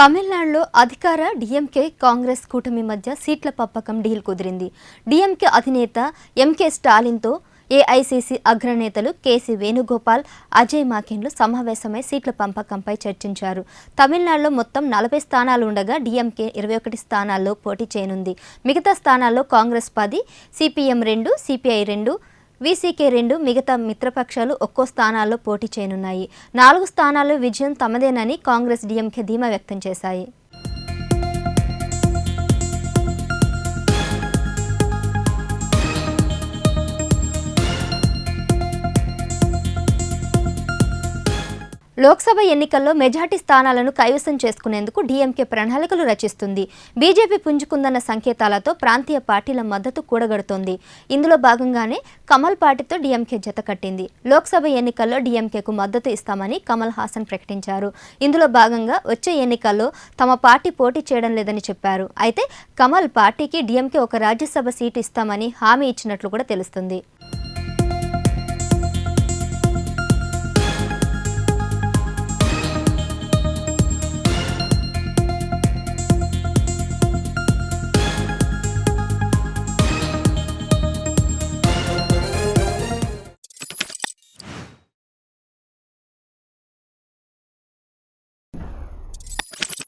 తమిళనాడులో అధికార డిఎంకే కాంగ్రెస్ కూటమి మధ్య సీట్ల పంపకం డీల్ కుదిరింది. డిఎంకే అధినేత ఎంకే స్టాలిన్తో ఏఐసిసి అగ్రనేతలు కేసీ వేణుగోపాల్ అజయ్ మాకెన్లు సమావేశమై సీట్ల పంపకంపై చర్చించారు. తమిళనాడులో మొత్తం నలభై స్థానాలు ఉండగా డిఎంకే ఇరవై ఒకటి స్థానాల్లో పోటీ చేయనుంది. మిగతా స్థానాల్లో కాంగ్రెస్ పది సిపిఎం రెండు సిపిఐ రెండు వీసీకే రెండు మిగతా మిత్రపక్షాలు ఒక్కో స్థానాల్లో పోటీ చేయనున్నాయి. నాలుగు స్థానాల్లో విజయం తమదేనని కాంగ్రెస్ డిఎంకే ధీమా వ్యక్తం చేశాయి. లోక్సభ ఎన్నికల్లో మెజార్టీ స్థానాలను కైవసం చేసుకునేందుకు డీఎంకే ప్రణాళికలు రచిస్తుంది. బీజేపీ పుంజుకుందన్న సంకేతాలతో ప్రాంతీయ పార్టీల మద్దతు కూడగడుతోంది. ఇందులో భాగంగానే కమల్ పార్టీతో డీఎంకే జత కట్టింది. లోక్సభ ఎన్నికల్లో డీఎంకేకు మద్దతు ఇస్తామని కమల్ హాసన్ ప్రకటించారు. ఇందులో భాగంగా వచ్చే ఎన్నికల్లో తమ పార్టీ పోటీ చేయడం లేదని చెప్పారు. అయితే కమల్ పార్టీకి డీఎంకే ఒక రాజ్యసభ సీటు ఇస్తామని హామీ ఇచ్చినట్లు కూడా తెలుస్తుంది.